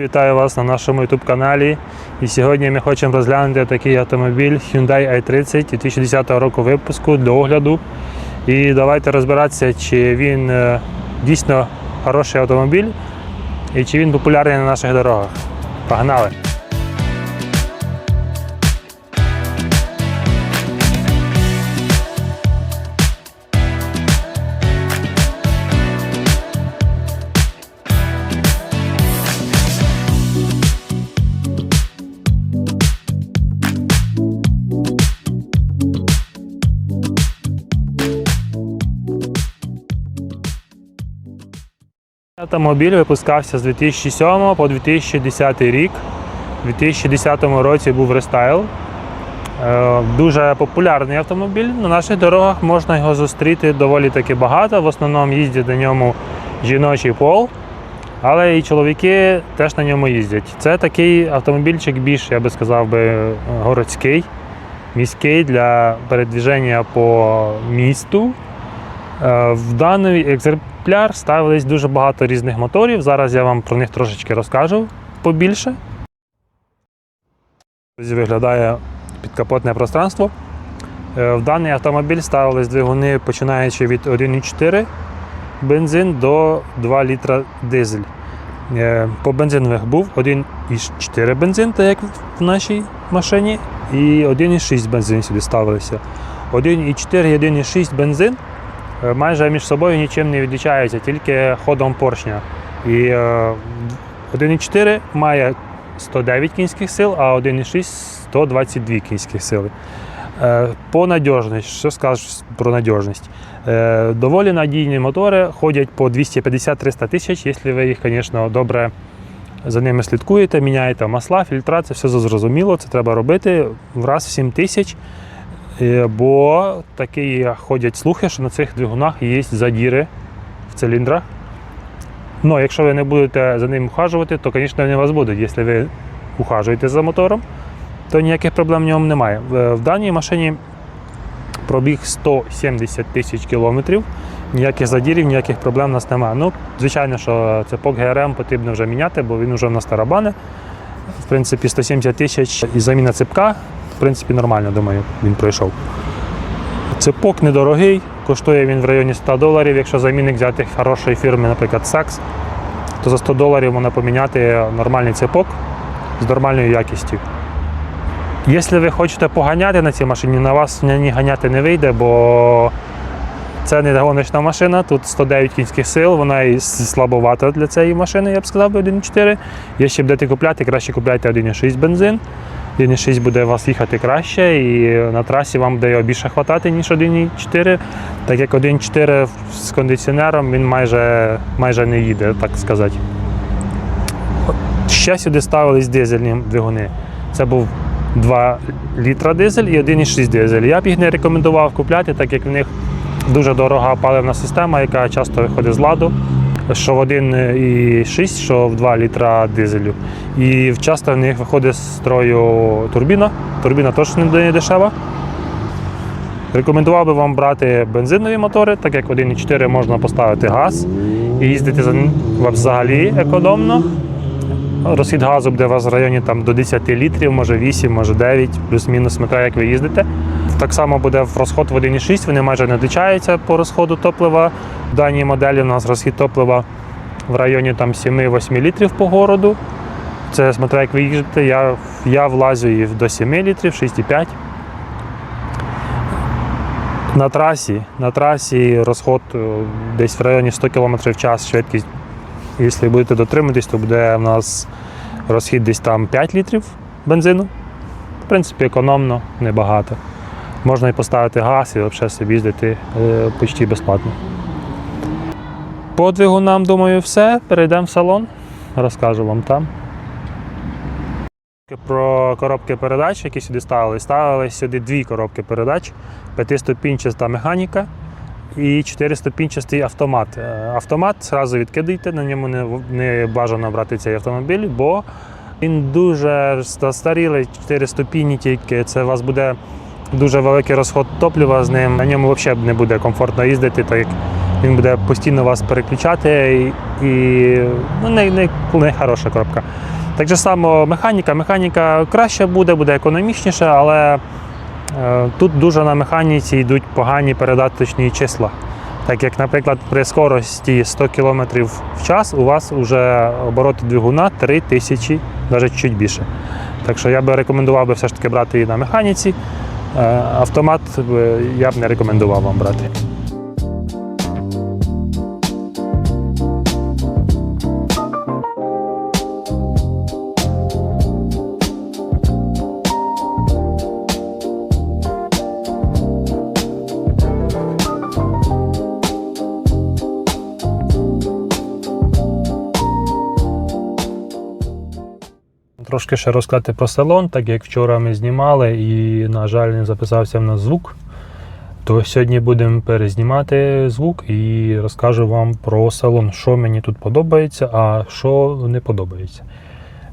Вітаю вас на нашому YouTube каналі. І сьогодні ми хочемо розглянути такий автомобіль Hyundai i30 2010 року випуску до огляду. І давайте розбиратися, чи він е, дійсно хороший автомобіль і чи він популярний на наших дорогах. Погнали! Автомобіль випускався з 2007 по 2010 рік. У 2010 році був рестайл. Е, Дуже популярний автомобіль. На наших дорогах можна його зустріти доволі таки багато. В основному їздять на ньому жіночий пол, але і чоловіки теж на ньому їздять. Це такий автомобільчик більш, я би сказав, би, городський, міський для передвіження по місту. Е, В даний екземпляр ставились дуже багато різних моторів. Зараз я вам про них трошечки розкажу побільше. Виглядає підкапотне пространство. Е, В даний автомобіль ставились двигуни, починаючи від 1,4 бензин до 2 літра дизель. Е, По бензинових був 1,4 бензин, так як в нашій машині, і 1,6 бензин сюди ставилися. 1,4 і 1,6 бензин майже між собою нічим не відрізняються, тільки ходом поршня. І е, 1,4 має 109 кінських сил, а 1,6 122 кінських сили. Е, По надіжності, що скажеш про надіжність? Е, Доволі надійні мотори ходять по 250-300 тисяч, якщо ви їх, звісно, добре за ними слідкуєте, міняєте масла, фільтра, це все зрозуміло, це треба робити раз в 7 тисяч. Е, Бо такі ходять слухи, що на цих двигунах є задіри в циліндрах. Ну, якщо ви не будете за ним ухажувати, то, звісно, вони у вас будуть. Якщо ви ухажуєте за мотором, то ніяких проблем в ньому немає. В в даній машині пробіг 170 тисяч кілометрів, ніяких задірів, ніяких проблем у нас немає. Ну, звичайно, що цепок ГРМ потрібно вже міняти, бо він вже в нас тарабани. В принципі, 170 тисяч і заміна цепка, в принципі, нормально, думаю, він пройшов. Цепок недорогий, коштує він в районі 100 доларів. Якщо замінник взяти хорошої фірми, наприклад, Saks, то за 100 доларів можна поміняти нормальний цепок з нормальною якістю. Якщо ви хочете поганяти на цій машині, на вас ній ганяти не вийде, бо це не гоночна машина, тут 109 кінських сил, вона і слабовата для цієї машини, я б сказав, би 1.4. Якщо будете купляти, краще купляйте 1.6 бензин. 1.6 буде вас їхати краще і на трасі вам буде його більше хватати, ніж 1.4. Так як 1.4 з кондиціонером він майже, майже не їде, так сказати. Ще сюди ставились дизельні двигуни. Це був 2 літра дизель і 1,6 дизель. Я б їх не рекомендував купляти, так як в них дуже дорога паливна система, яка часто виходить з ладу. Що в 1,6, що в 2 літра дизелю. І часто в них виходить з строю турбіна. Турбіна теж не дешева. Рекомендував би вам брати бензинові мотори, так як 1,4 можна поставити газ і їздити взагалі економно. Розхід газу буде у вас в районі там, до 10 літрів, може 8, може 9, плюс-мінус смотря як ви їздите. Так само буде в розход в 1,6, вони майже не відрізняються по розходу топлива. В даній моделі у нас розхід топлива в районі там, 7-8 літрів по городу. Це смотря як ви їздите, я, я влазю і до 7 літрів, 6,5. На трасі, на трасі розход е, десь в районі 100 км в час швидкість Якщо будете дотримуватись, то буде у нас розхід десь там 5 літрів бензину. В принципі, економно, небагато. Можна і поставити газ і взагалі собі їздити е, почти безплатно. По двигунам, думаю, все. Перейдемо в салон, розкажу вам там. Про коробки передач, які сюди ставили. Ставили сюди дві коробки передач, п'ятиступінчаста механіка і 4-ступінчастий автомат. Е, Автомат зразу відкидайте, на ньому не, бажано брати цей автомобіль, бо він дуже застарілий, 4 ступінні тільки. Це у вас буде дуже великий розход топлива з ним. На ньому взагалі не буде комфортно їздити, так як Він буде постійно вас переключати і, ну, не, не, не хороша коробка. Так же само механіка. Механіка краще буде, буде економічніше, але е, тут дуже на механіці йдуть погані передаточні числа. Так як, наприклад, при скорості 100 км в час у вас вже обороти двигуна 3000, навіть чуть більше. Так що я би рекомендував би все ж таки брати її на механіці. Е, Автомат е, я б не рекомендував вам брати. Трошки ще розказати про салон, так як вчора ми знімали і, на жаль, не записався в нас звук. То сьогодні будемо перезнімати звук і розкажу вам про салон, що мені тут подобається, а що не подобається.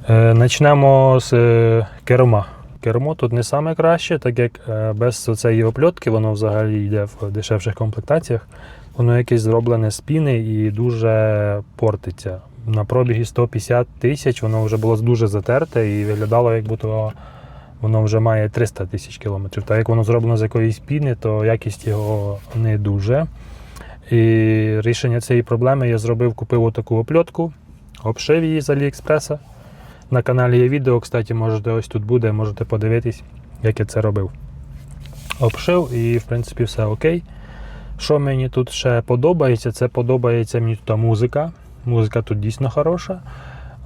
Е, Начнемо з е, керма. Кермо тут не саме краще, так як е, без цієї опльотки воно взагалі йде в дешевших комплектаціях. Воно якесь зроблене з піни і дуже портиться. На пробігі 150 тисяч воно вже було дуже затерте і виглядало, як будто воно вже має 300 тисяч кілометрів. Так як воно зроблено з якоїсь піни, то якість його не дуже. І рішення цієї проблеми я зробив, купив отаку опльотку, обшив її з Аліекспреса. На каналі є відео, кстати, можете ось тут буде, можете подивитись, як я це робив. Обшив і, в принципі, все окей. Що мені тут ще подобається, це подобається мені тут музика. Музика тут дійсно хороша.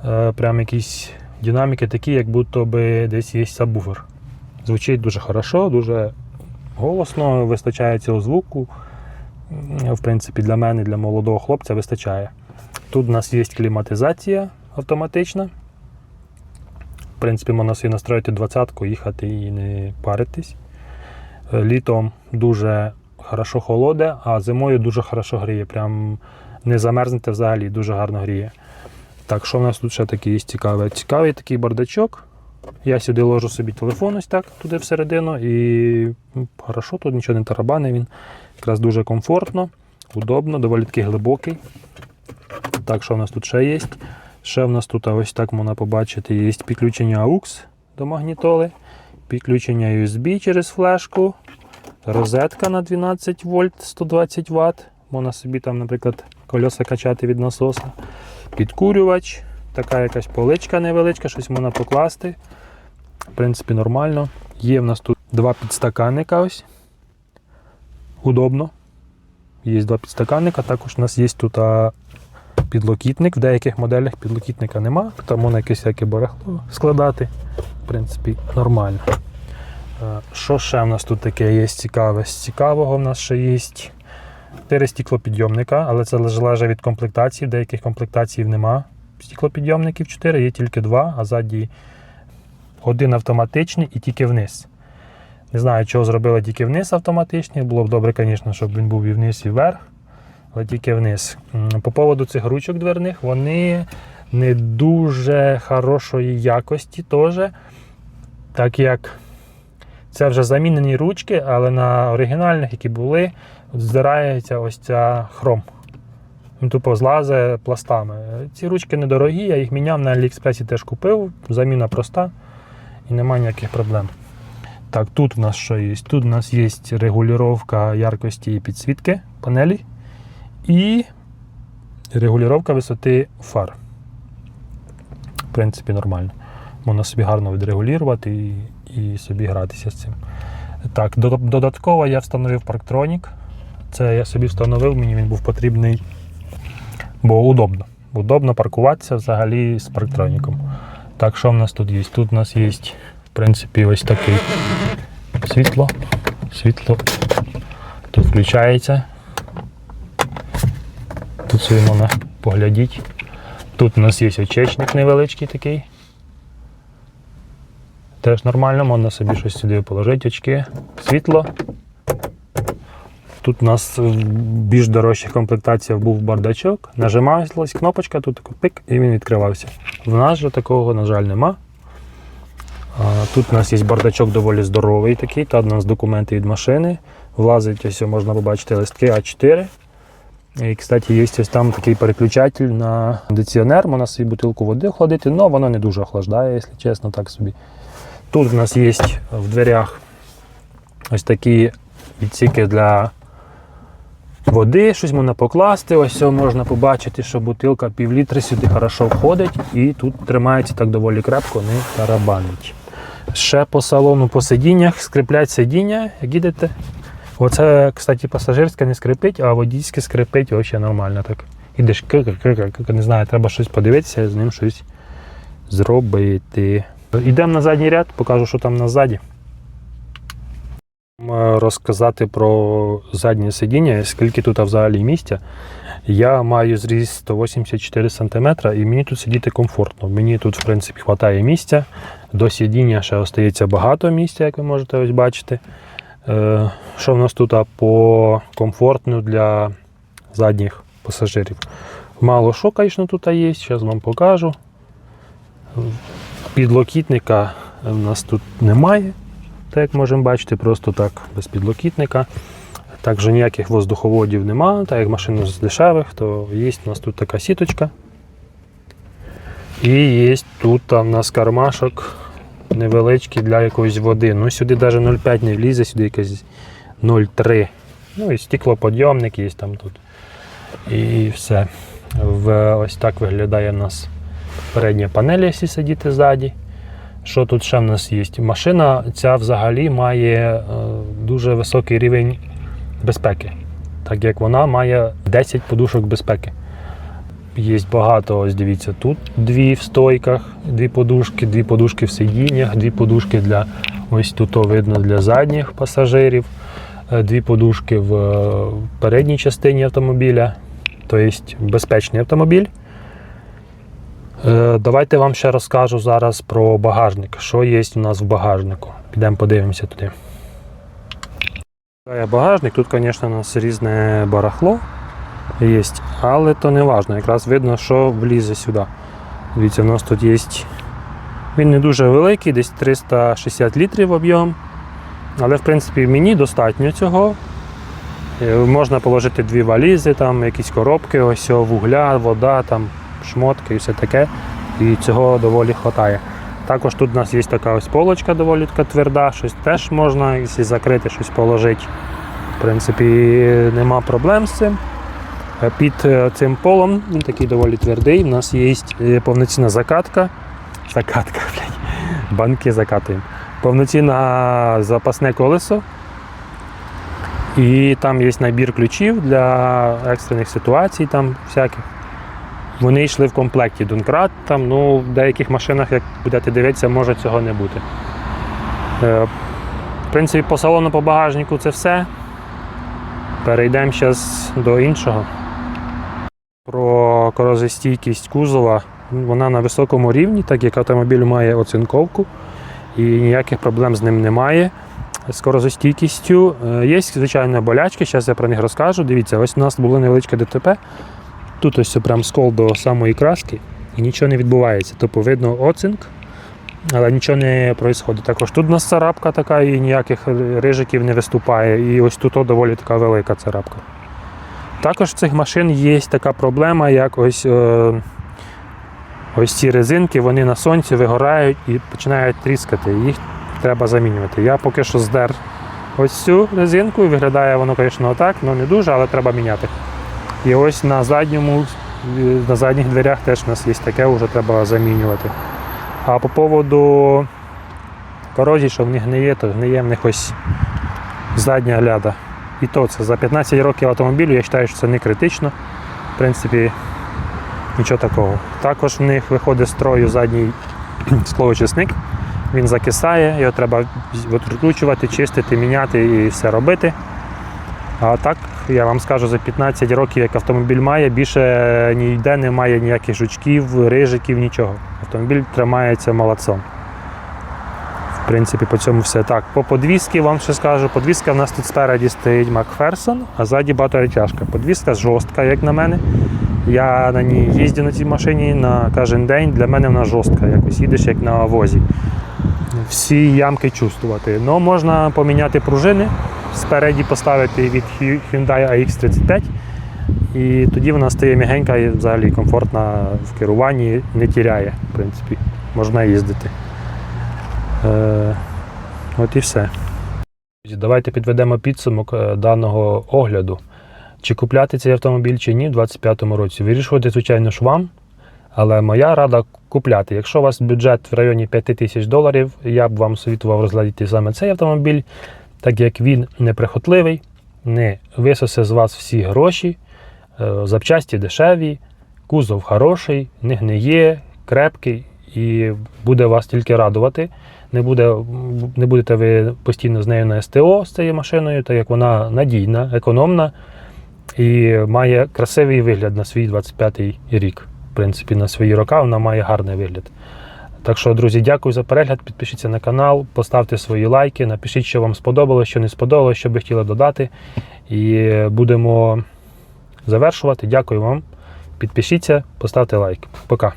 Е, Прям якісь динаміки такі, як будто би десь є сабвуфер. Звучить дуже хорошо, дуже голосно, вистачає цього звуку. В принципі, для мене, для молодого хлопця вистачає. Тут у нас є кліматизація автоматична. В принципі, можна собі настроїти 20-ку, їхати і не паритись. Е, Літом дуже хорошо холоде, а зимою дуже хорошо гріє. Прям не замерзнете взагалі, дуже гарно гріє. Так, що в нас тут ще таке є цікаве? Цікавий такий бардачок. Я сюди ложу собі телефон ось так туди всередину і хорошо, тут нічого не тарабане, він якраз дуже комфортно, удобно, доволі таки глибокий. Так, що в нас тут ще є? Ще в нас тут ось так можна побачити, є підключення AUX до магнітоли, підключення USB через флешку, розетка на 12 вольт 120 Вт. Можна собі там, наприклад, кольоса качати від насоса, підкурювач, така якась поличка невеличка, щось можна покласти. В принципі, нормально. Є в нас тут два підстаканника. ось. Удобно. Є два підстаканника. Також у нас є тут підлокітник. В деяких моделях підлокітника нема, там можна якесь всяке барахло складати. В принципі, нормально. Е, Що ще в нас тут таке є цікаве? З цікавого в нас ще є 4 стеклопідйомника, але це залежить від комплектації. Деяких комплектацій нема стеклопідйомників 4, є тільки два, а ззаді один автоматичний і тільки вниз. Не знаю, чого зробили тільки вниз автоматичний. Було б добре, звісно, щоб він був і вниз, і вверх, але тільки вниз. По поводу цих ручок дверних, вони не дуже хорошої якості теж, так як це вже замінені ручки, але на оригінальних, які були, здирається ось ця хром. Він тупо злазить пластами. Ці ручки недорогі, я їх міняв на Аліекспресі теж купив, заміна проста і немає ніяких проблем. Так, тут у нас що є? Тут у нас є регулювання яркості і підсвітки панелі і регулювання висоти фар. В принципі, нормально. Можна собі гарно відрегулювати і собі гратися з цим. Так, додатково я встановив парктронік. Це я собі встановив, мені він був потрібний, бо удобно. Удобно паркуватися взагалі з парктроніком. Так, що в нас тут є? Тут у нас є, в принципі, ось такий світло. Світло тут включається. Тут собі можна поглядіти. Тут у нас є очечник невеличкий такий. Теж нормально, можна собі щось сюди положити, очки, світло. Тут у нас в більш дорожчих комплектаціях був бардачок, нажималась кнопочка, тут такий пик і він відкривався. В нас же такого, на жаль, нема. Тут у нас є бардачок доволі здоровий такий, та у нас документи від машини. Влазить, ось можна побачити листки А4. І, кстати, є ось там такий переключатель на кондиціонер, можна собі бутилку води охладити, але воно не дуже охлаждає, якщо чесно, так собі. Тут в нас є в дверях ось такі відсіки для води, щось можна покласти. Ось цього можна побачити, що бутилка півлітри сюди хорошо входить і тут тримається так доволі крепко, не тарабанить. Ще по салону, по сидіннях скриплять сидіння, як їдете. Оце, кстати, пасажирське не скрипить, а водійське скрипить взагалі нормально так. Ідеш не знаю, треба щось подивитися, з ним щось зробити. Йдемо на задній ряд, покажу, що там назаді. М, Розказати про заднє сидіння, скільки тут взагалі місця. Я маю зріст 184 см і мені тут сидіти комфортно. Мені тут, в принципі, вистачає місця. До сидіння ще остається багато місця, як ви можете ось бачити. Е, Що в нас тут по комфортну для задніх пасажирів? Мало що, звісно, тут є, зараз вам покажу. Підлокітника в нас тут немає, так як можемо бачити, просто так без підлокітника. Також ніяких воздуховодів немає, так як машина з дешевих, то є у нас тут така сіточка. І є тут а, в нас кармашок невеличкий для якоїсь води. Ну сюди навіть 0,5 не влізе, сюди якась 0,3. Ну і стеклоподйомник є там тут. І все. В, ось так виглядає у нас передня панель, якщо сидіти ззаді. Що тут ще в нас є? Машина ця взагалі має е, дуже високий рівень безпеки, так як вона має 10 подушок безпеки. Є багато, ось дивіться, тут дві в стойках, дві подушки, дві подушки в сидіннях, дві подушки для ось тут видно для задніх пасажирів, е, дві подушки в е, передній частині автомобіля, тобто безпечний автомобіль. Е, Давайте вам ще розкажу зараз про багажник. Що є у нас в багажнику. Підемо подивимося туди. Багажник, тут, звісно, у нас різне барахло є, але то не важливо. Якраз видно, що влізе сюди. Дивіться, у нас тут є. Він не дуже великий, десь 360 літрів об'єм. Але, в принципі, мені достатньо цього. Е, Можна положити дві валізи, там якісь коробки, ось вугля, вода, там, шмотки і все таке. І цього доволі вистачає. Також тут у нас є така ось полочка доволі така тверда, щось теж можна, якщо закрити, щось положити. В принципі, нема проблем з цим. Е, Під е, цим полом він такий доволі твердий. У нас є повноцінна закатка. Закатка, блядь. Банки закатуємо. Повноцінне запасне колесо. І там є набір ключів для екстрених ситуацій, там всяких. Вони йшли в комплекті Донкрат. Там, ну, в деяких машинах, як будете дивитися, може цього не бути. Е, В принципі, по салону по багажнику це все. Перейдемо зараз до іншого. Про корозостійкість кузова. Вона на високому рівні, так як автомобіль має оцинковку і ніяких проблем з ним немає. З корозостійкістю Е, є, звичайно, болячки, зараз я про них розкажу. Дивіться, ось у нас було невеличке ДТП. Тут ось прям скол до самої краски і нічого не відбувається. Тобто видно оцинк, але нічого не відбувається. Також тут у нас царапка така і ніяких рижиків не виступає. І ось тут доволі така велика царапка. Також в цих машин є така проблема, як ось, е, ось ці резинки, вони на сонці вигорають і починають тріскати. Їх треба замінювати. Я поки що здер ось цю резинку і виглядає воно, звісно, отак, ну не дуже, але треба міняти. І ось на задньому, е, на задніх дверях теж у нас є таке, вже треба замінювати. А по поводу корозії, що в них гниє, то гниє в них ось задня ляда. І то це за 15 років автомобілю, я вважаю, що це не критично. В принципі, нічого такого. Також в них виходить з строю задній склоочисник. Він закисає, його треба відкручувати, чистити, міняти і все робити. А так, я вам скажу, за 15 років, як автомобіль має, більше ніде немає ніяких жучків, рижиків, нічого. Автомобіль тримається молодцом. В принципі, по цьому все так. По подвісці вам ще скажу. Подвіска в нас тут спереді стоїть Макферсон, а ззаді багаторечашка. Подвіска жорстка, як на мене. Я на ній їздю на цій машині на кожен день. Для мене вона жорстка, якось їдеш як на возі. Всі ямки чувствувати. Ну, можна поміняти пружини, спереді поставити від Hyundai AX35. І тоді вона стає м'ягенька і взагалі комфортна в керуванні, не тіряє, в принципі, можна їздити. Е, от і все. Давайте підведемо підсумок е, даного огляду. Чи купляти цей автомобіль чи ні в 2025 році. Вирішувати, звичайно ж, вам. Але моя рада купляти. Якщо у вас бюджет в районі 5 тисяч доларів, я б вам совітував розглядіти саме цей автомобіль, так як він неприхотливий, не висосе з вас всі гроші, е, запчасті дешеві, кузов хороший, не гниє, крепкий і буде вас тільки радувати. Не, буде, не будете ви постійно з нею на СТО з цією машиною, так як вона надійна, економна і має красивий вигляд на свій 25-й рік. В принципі, на свої роки вона має гарний вигляд. Так що, друзі, дякую за перегляд. Підпишіться на канал, поставте свої лайки, напишіть, що вам сподобалось, що не сподобалося, що би хотіли додати. І будемо завершувати. Дякую вам. Підпишіться, поставте лайк. Пока.